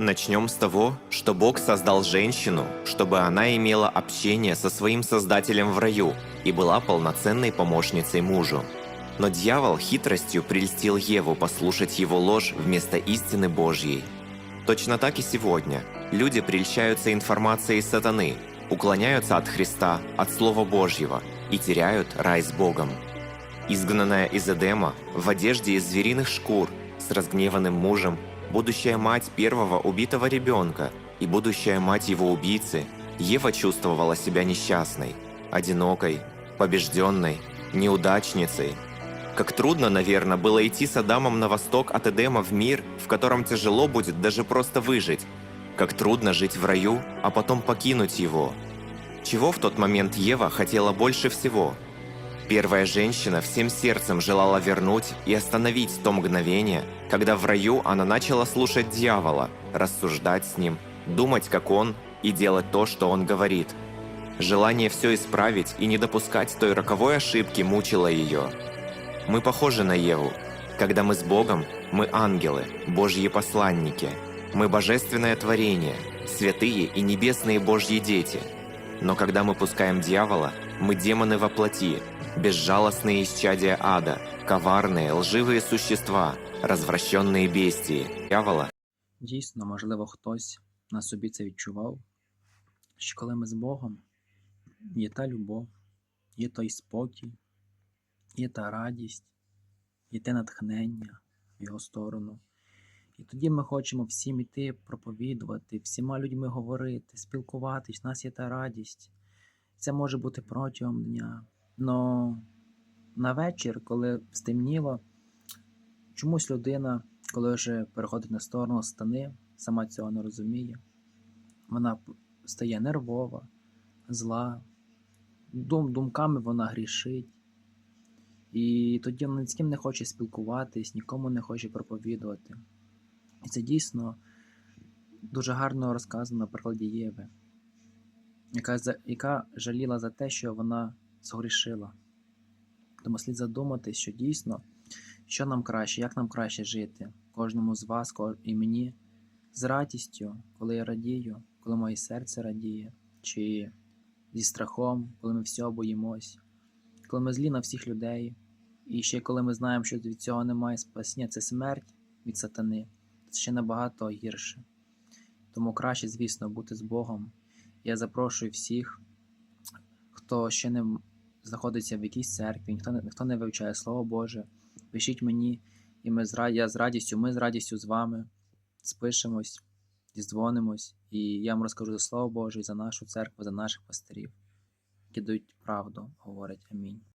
Начнем с того, что Бог создал женщину, чтобы она имела общение со своим Создателем в раю и была полноценной помощницей мужу. Но дьявол хитростью прельстил Еву послушать его ложь вместо истины Божьей. Точно так и сегодня. Люди прельщаются информацией сатаны, уклоняются от Христа, от Слова Божьего и теряют рай с Богом. Изгнанная из Эдема, в одежде из звериных шкур, с разгневанным мужем, будущая мать первого убитого ребенка и будущая мать его убийцы, Ева чувствовала себя несчастной, одинокой, побежденной, неудачницей. Как трудно, наверное, было идти с Адамом на восток от Эдема в мир, в котором тяжело будет даже просто выжить. Как трудно жить в раю, а потом покинуть его. Чего в тот момент Ева хотела больше всего – Первая женщина всем сердцем желала вернуть и остановить то мгновение, когда в раю она начала слушать дьявола, рассуждать с ним, думать как он и делать то, что он говорит. Желание все исправить и не допускать той роковой ошибки мучило ее. Мы похожи на Еву. Когда мы с Богом, мы ангелы, Божьи посланники. Мы божественное творение, святые и небесные Божьи дети. Но когда мы пускаем дьявола, мы демоны во плоти, безжалостные исчадия ада, коварные, лживые существа, развращенные бестии, дьявола. Дійсно, можливо, хтось на собі це відчував, що коли ми з Богом, є та любов, є той спокій, є та радість, є те натхнення в Його сторону. І тоді ми хочемо всім іти проповідувати, всіма людьми говорити, спілкуватись, в нас є та радість. Це може бути протягом дня. Но на вечір, коли стемніло, чомусь людина, коли вже переходить на сторону стани, сама цього не розуміє. Вона стає нервова, зла, дум, думками вона грішить. І тоді вона ні з ким не хоче спілкуватись, нікому не хоче проповідувати. І це дійсно дуже гарно розказано на прикладі Єви, яка, яка жаліла за те, що вона згрішила. Тому слід задуматись, що дійсно, що нам краще, як нам краще жити, кожному з вас і мені з радістю, коли я радію, коли моє серце радіє, чи зі страхом, коли ми всього боїмось, коли ми злі на всіх людей, і ще коли ми знаємо, що від цього немає спасіння, це смерть від сатани, це ще набагато гірше. Тому краще, звісно, бути з Богом. Я запрошую всіх, хто ще не знаходиться в якійсь церкві, ніхто не, ніхто не вивчає Слово Боже, пишіть мені, і ми з, я з радістю, ми з радістю з вами спишемось, дзвонимось, і я вам розкажу за Слово Боже, і за нашу церкву, за наших пастирів, які дають правду, говорять Амінь.